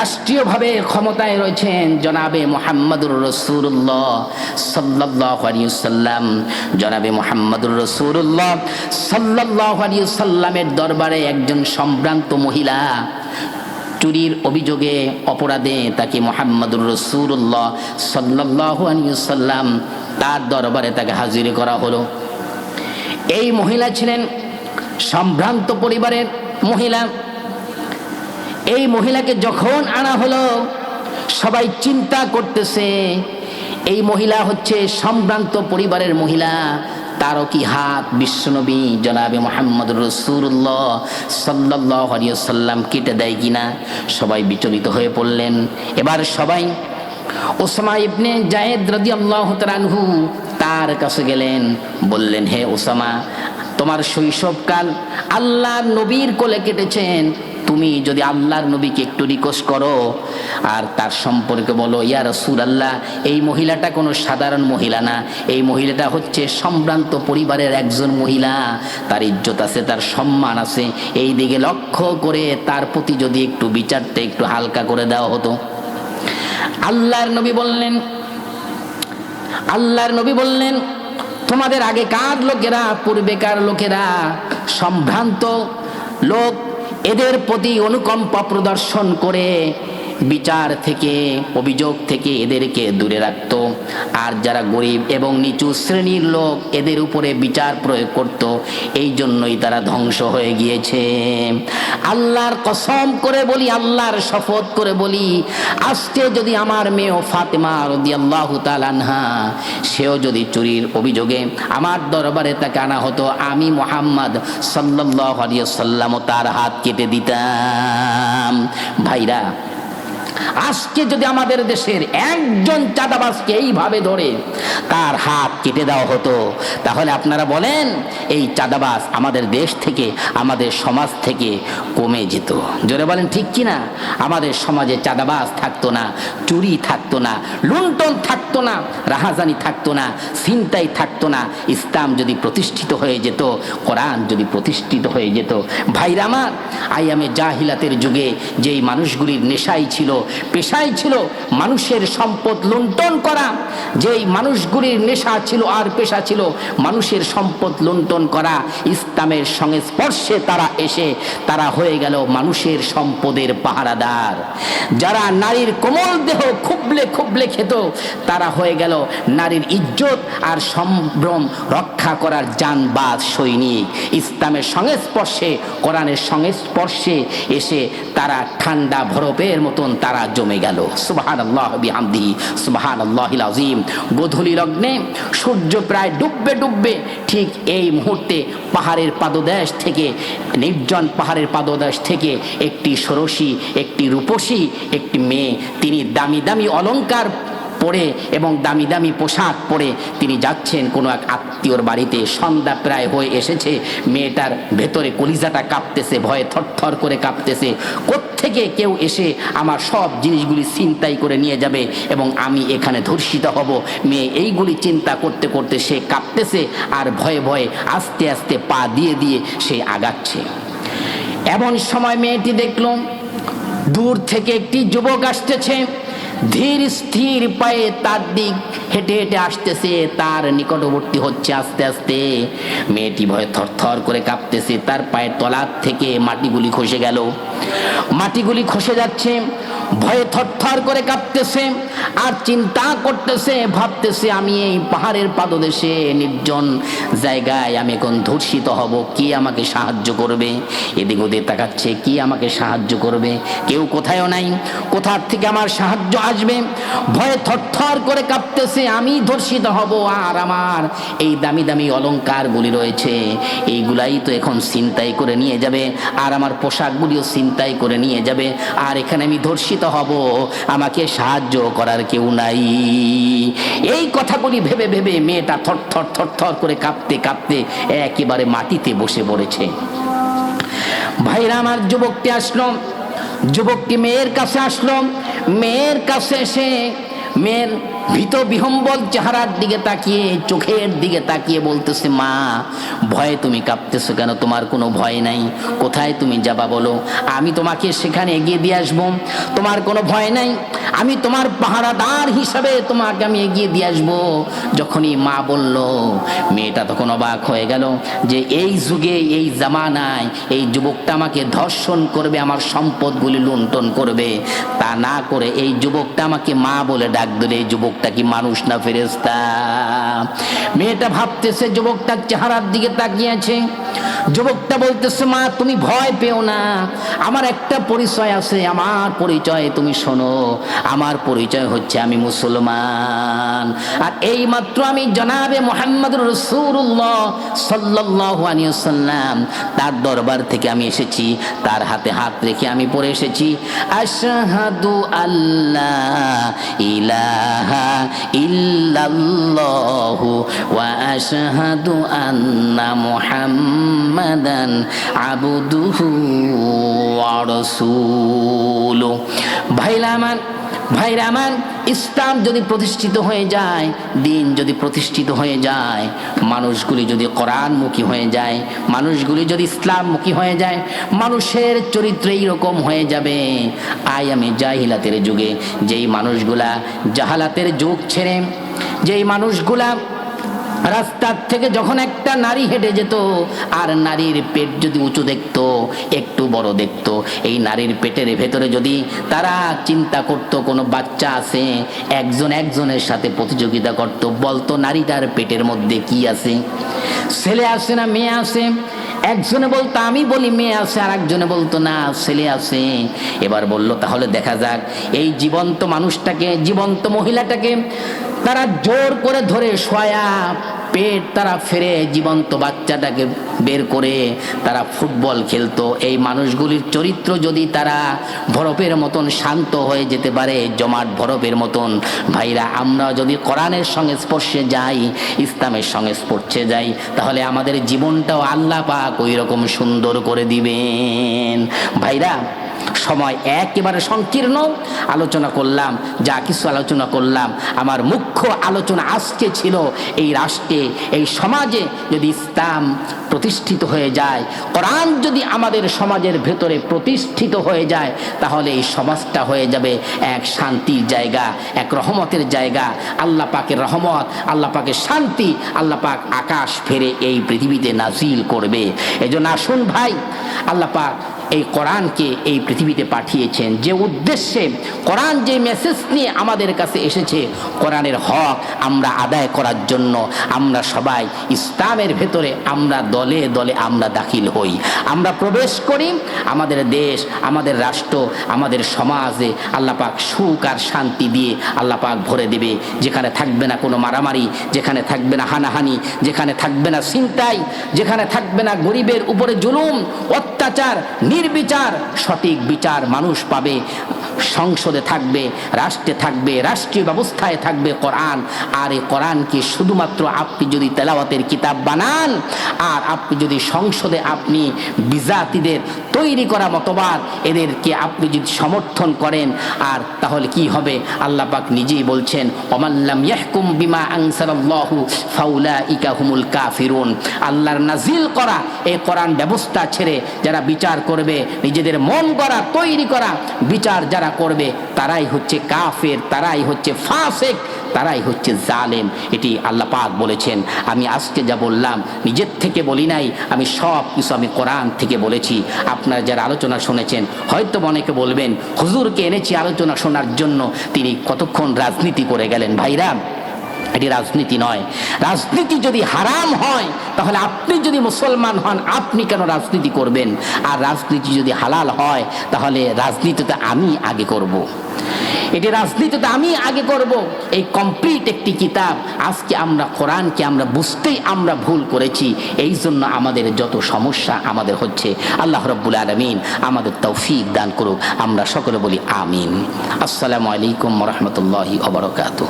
রাষ্ট্রীয়ভাবে ক্ষমতায় রয়েছেন জনাবে মোহাম্মদুর রসুল্লাহ সাল্লাহ জনাবে মোহাম্মদুর রসুল্লাহ সাল্লাহ দরবারে একজন সম্ভ্রান্ত মহিলা চুরির অভিযোগে অপরাধে তাকে মোহাম্মদুর রসুল্লাহ সাল্লাহ তার দরবারে তাকে হাজির করা হলো। এই মহিলা ছিলেন সম্ভ্রান্ত পরিবারের মহিলা। এই মহিলাকে যখন আনা হলো, সবাই চিন্তা করতেছে, এই মহিলা হচ্ছে সম্ভ্রান্ত পরিবারের মহিলা, তারও কি হাত? বিশ্বনবী জনাবে মোহাম্মদ রসুল্লাহ সাল্লাহ সাল্লাম কেটে দেয় কিনা? সবাই বিচলিত হয়ে পড়লেন। এবার সবাই ওসামা ইবনে জায়েদ রাজি আল্লাহ তার কাছে গেলেন, বললেন, হে ওসামা, তোমার শৈশবকাল আল্লাহ নবীর কোলে কেটেছেন তুমি যদি আল্লাহর নবীকে একটু রিকোয়েস্ট করো আর তার সম্পর্কে বলো, ইয়া রসুল আল্লাহ এই মহিলাটা কোনো সাধারণ মহিলা না। এই মহিলাটা হচ্ছে সম্ভ্রান্ত পরিবারের একজন মহিলা। তার ইজ্জত আছে, তার সম্মান আছে। এই দিকে লক্ষ্য করে তার প্রতি যদি একটু বিচারটা একটু হালকা করে দেওয়া হতো। আল্লাহর নবী বললেন, আল্লাহর নবী বললেন, তোমাদের আগেকার লোকেরা, পূর্বেকার লোকেরা সম্ভ্রান্ত লোক এদের প্রতি অনুকম্পা প্রদর্শন করে বিচার থেকে অভিযোগ থেকে এদেরকে দূরে রাখত। আর যারা গরিব এবং নিচু শ্রেণির লোক এদের উপরে বিচার প্রয়োগ করত এই জন্যই তারা ধ্বংস হয়ে গিয়েছে। আল্লাহর কসম করে বলি, আল্লাহর শপথ করে বলি, আজকে যদি আমার মেয়ে ফাতেমা রদি আল্লাহ তালানহা সেও যদি চুরির অভিযোগে আমার দরবারে তাকে আনা হতো, আমি মোহাম্মদ সাল্লাহ সাল্লাম তার হাত কেটে দিতাম। ভাইরা আজকে যদি আমাদের দেশের একজন চাঁদাবাজকে এইভাবে ধরে তার হাত কেটে দেওয়া হতো, তাহলে আপনারা বলেন, এই চাঁদাবাজ আমাদের দেশ থেকে, আমাদের সমাজ থেকে কমে যেত। জোরে বলেন, ঠিক কি না আমাদের সমাজে চাঁদাবাজ থাকতো না, চুরি থাকতো না, লুণ্ঠন থাকতো না, রাহাজানি থাকতো না চিন্তাই থাকতো না। ইসলাম যদি প্রতিষ্ঠিত হয়ে যেত, কোরআন যদি প্রতিষ্ঠিত হয়ে যেত, ভাইরা আমার, আইয়ামে জাহিলাতের যুগে যেই মানুষগুলির নেশাই ছিল পেশাই ছিল মানুষের সম্পদ লুণ্ঠন করা। যেই মানুষগুলির নেশা ছিল আর পেশা ছিল মানুষের সম্পদ লুণ্ঠন করা। ইসলামের সংস্পর্শে তারা এসে তারা হয়ে গেল মানুষের সম্পদের পাহারাদার। যারা নারীর কোমল দেহ খুবলে খুবলে খেত, তারা হয়ে গেল নারীর ইজ্জত আর সম্ভ্রম রক্ষা করার জানবাদ সৈনিক। ইসলামের সংস্পর্শে, কোরআনের সংস্পর্শে এসে তারা ঠান্ডা বরফের মতন তারা জমে গেল। সুবাহান আল্লাহ সুবাহান আল্লাহ আজিম গোধূলি লগ্নে সূর্য প্রায় ডুববে ডুববে ঠিক এই মুহূর্তে পাহাড়ের পাদদেশ থেকে, নির্জন পাহাড়ের পাদদেশ থেকে একটি ষোড়শী, একটি রূপসী, একটি মেয়ে, তিনি দামি দামি অলংকার পরে এবং দামি দামি পোশাক পরে তিনি যাচ্ছেন কোনো এক আত্মীয়র বাড়িতে। সন্ধ্যা প্রায় হয়ে এসেছে। মেয়েটার ভেতরে কলিজাটা কাঁপতেছে, ভয়ে থরথর করে কাঁপতেছে। কোত্থেকে কেউ এসে আমার সব জিনিসগুলি চিন্তাই করে নিয়ে যাবে এবং আমি এখানে ধর্ষিত হব। মেয়ে এইগুলি চিন্তা করতে করতে সে কাঁপতেছে আর ভয়ে ভয়ে আস্তে আস্তে পা দিয়ে দিয়ে সে আগাচ্ছে। এমন সময় মেয়েটি দেখল দূর থেকে একটি যুবক আসতেছে। ধীর স্থির পায়ে তার দিক হেঁটে হেঁটে আসতেছে, তার নিকটবর্তী হচ্ছে আস্তে আস্তে। মেয়েটি ভয়ে থরথর করে কাঁপতেছে, তার পায়ের তলার থেকে মাটিগুলি খসে গেল। মাটিগুলি খসে যাচ্ছে, ভয়ে থরথর করে কাঁপতেছে, আর চিন্তা করতেছে, ভাবতেছে, আমি এই পাহাড়ের পাদদেশে নির্জন জায়গায় আমি এখন ধর্ষিত হব, কি আমাকে সাহায্য করবে? এদিক ওদিক তাকাচ্ছে, কি আমাকে সাহায্য করবে? কেউ কোথায়ও নাই। কোথার থেকে আমার সাহায্য আসবে। ভয়ে থরথর করে কাঁপতেছে, আমি ধর্ষিত হব আর আমার এই দামি দামি অলংকারগুলি রয়েছে। এইগুলাই তো এখন চিন্তাই করে নিয়ে যাবে, আর আমার পোশাকগুলিও চিন্তাই করে নিয়ে যাবে, আর এখানে আমি ধর্ষিত হব, আমাকে সাহায্য করার কেউ নাই। এই কথাগুলি ভেবে ভেবে মেয়েটা থর থর থর থর করে কাঁপতে কাঁপতে একেবারে মাটিতে বসে পড়েছে। ভাইরা, আমার যুবকটি আসলো। যুবকটি মেয়ের কাছে আসলো? মেয়ের কাছে এসে মেয়ের ভীত বিহম্বল চেহারার দিকে তাকিয়ে, চোখের দিকে তাকিয়ে বলতেছে, মা, ভয়ে তুমি কাঁপতেছো কেন? তোমার কোনো ভয় নাই। কোথায় তুমি যাবা বলো? আমি তোমাকে সেখানে এগিয়ে দিয়ে আসব। তোমার কোনো ভয় নাই। আমি তোমার পাহারাদার হিসাবে তোমাকে আমি এগিয়ে দিয়ে আসব। যখনই মা বলল, মেয়েটা তখন অবাক হয়ে গেল যে এই যুগে, এই জামানায় এই যুবকটা আমাকে ধর্ষণ করবে, আমার সম্পদগুলি লুণ্ঠন করবে। তা না করে এই যুবকটা আমাকে মা বলে ডাক দিলে এই যুবকটা কি মানুষ না ফেরেস্তা মেয়েটা ভাবতেছে যুবকটার চেহারার দিকে তাকিয়েছে যুবকটা বলতেছে, মা, তুমি ভয় পেও না। আমার একটা পরিচয় আছে, আমার পরিচয় তুমি শোনো। আমার পরিচয় হচ্ছে আমি মুসলমান। আর এই মাত্র আমি জনাবে মোহাম্মদ রসুল্লাহ সাল্লাহ আলিয়াল্লাম তার দরবার থেকে আমি এসেছি, তার হাতে হাত রেখে আমি পড়ে এসেছি। আশাহাদু আল্লাহ ইলাহা ইল্লাল্লাহু ওয়া আশহাদু আন্না মুহাম্মাদান আবদুহু ওয়া রাসূলুহু ভাইরা আমার ভাইরা আমার, ইসলাম যদি প্রতিষ্ঠিত হয়ে যায়, দিন যদি প্রতিষ্ঠিত হয়ে যায়, মানুষগুলি যদি কোরআনমুখী হয়ে যায়, মানুষগুলি যদি ইসলামমুখী হয়ে যায়, মানুষের চরিত্র এইরকম হয়ে যাবে। আই আমি জাহিলাতের যুগে যেই মানুষগুলা জাহালাতের যুগ ছেড়ে, যেই মানুষগুলা রাস্তার থেকে যখন একটা নারী হেঁটে যেত, আর নারীর পেট যদি উঁচু দেখতো, একটু বড় দেখতো, এই নারীর পেটের ভেতরে যদি তারা চিন্তা করত, কোনো বাচ্চা আছে, একজন একজনের সাথে প্রতিযোগিতা করত, বলতো নারীটার পেটের মধ্যে কি আছে? ছেলে আছে না মেয়ে আছে? একজনে বলতো, আমি বলি মেয়ে আছে, আর একজনে বলতো, না, ছেলে আছে। এবার বলল, তাহলে দেখা যাক, এই জীবন্ত মানুষটাকে, জীবন্ত মহিলাটাকে তারা জোর করে ধরে শোয়া পেট তারা ফেরে জীবন্ত বাচ্চাটাকে বের করে তারা ফুটবল খেলতো। এই মানুষগুলির চরিত্র যদি তারা বরফের মতন শান্ত হয়ে যেতে পারে, জমাট বরফের মতন, ভাইরা, আমরা যদি কোরআনের সঙ্গে স্পর্শে যাই, ইসলামের সঙ্গে স্পর্শে যাই, তাহলে আমাদের জীবনটাও আল্লাহ পাক ওই রকম সুন্দর করে দিবেন। ভাইরা সময় একেবারে সংকীর্ণ আলোচনা করলাম, যা কিছু আলোচনা করলাম। আমার মুখ্য আলোচনা আজকে ছিল এই রাষ্ট্রে, এই সমাজে যদি ইসলাম প্রতিষ্ঠিত হয়ে যায়, কোরআন যদি আমাদের সমাজের ভেতরে প্রতিষ্ঠিত হয়ে যায়, তাহলে এই সমাজটা হয়ে যাবে এক শান্তির জায়গা, এক রহমতের জায়গা। আল্লাহ পাকের রহমত, আল্লাহ পাকের শান্তি, আল্লাহ পাক আকাশ ফেরে এই পৃথিবীতে নাজিল করবে। এজন্য আসুন ভাই, আল্লাহ পাক এই কোরআনকে এই পৃথিবীতে পাঠিয়েছেন। যে উদ্দেশ্যে কোরআন যে মেসেজ নিয়ে আমাদের কাছে এসেছে, কোরআনের হক আমরা আদায় করার জন্য আমরা সবাই ইসলামের ভেতরে আমরা দলে দলে আমরা দাখিল হই। আমরা প্রবেশ করি আমাদের দেশ, আমাদের রাষ্ট্র, আমাদের সমাজে আল্লাপাক সুখ আর শান্তি দিয়ে আল্লাপাক ভরে দেবে। যেখানে থাকবে না কোনো মারামারি, যেখানে থাকবে না হানাহানি, যেখানে থাকবে না চিন্তাই যেখানে থাকবে না গরিবের উপরে জুলুম, অত্যাচার নির্বিচার সঠিক বিচার মানুষ পাবে। সংসদে থাকবে, রাষ্ট্রে থাকবে, রাষ্ট্রীয় ব্যবস্থায় থাকবে কোরআন। আর এই কোরআনকে শুধুমাত্র আপনি যদি তেলাওয়াতের কিতাব বানান, আর আপনি যদি সংসদে আপনি বিজাতিদের তৈরি করা মতবাদ, এদেরকে আপনি যদি সমর্থন করেন, আর তাহলে কি হবে? আল্লাহ পাক নিজেই বলছেন অমাল্লাম ইয়াহকুম বিমা আনসারাল্লাহু ফাউলাইকা হুমুল কাফিরুন। আল্লাহর নাজিল করা এই কোরআন ব্যবস্থা ছেড়ে যারা বিচার করবে, নিজেদের মন করা তৈরি করা বিচার যারা করবে, তারাই হচ্ছে কাফের, তারাই হচ্ছে ফাসেক, তারাই হচ্ছে জালেম। এটি আল্লাহ পাক বলেছেন। আমি আজকে যা বললাম, নিজের থেকে বলি নাই, আমি সব কিছু আমি কোরআন থেকে বলেছি। আপনারা যারা আলোচনা শুনেছেন, হয়তো অনেকে বলবেন, হুজুরকে এনেছি আলোচনা শোনার জন্য, তিনি কতক্ষণ রাজনীতি করে গেলেন ভাইরা? এটি রাজনীতি নয়। রাজনীতি যদি হারাম হয়, তাহলে আপনি যদি মুসলমান হন, আপনি কেন রাজনীতি করবেন? আর রাজনীতি যদি হালাল হয়, তাহলে রাজনীতিতে আমি আগে করব। এটি রাজনীতিতে আমি আগে করব। এই কমপ্লিট একটি কিতাব। আজকে আমরা কোরআনকে আমরা বুঝতেই আমরা ভুল করেছি। এই জন্য আমাদের যত সমস্যা আমাদের হচ্ছে। আল্লাহ রব্বুল আলমিন আমাদের তৌফিক দান করুক। আমরা সকলে বলি আমিন। আসসালামু আলাইকুম রহমতুল্লাহি অবরকাত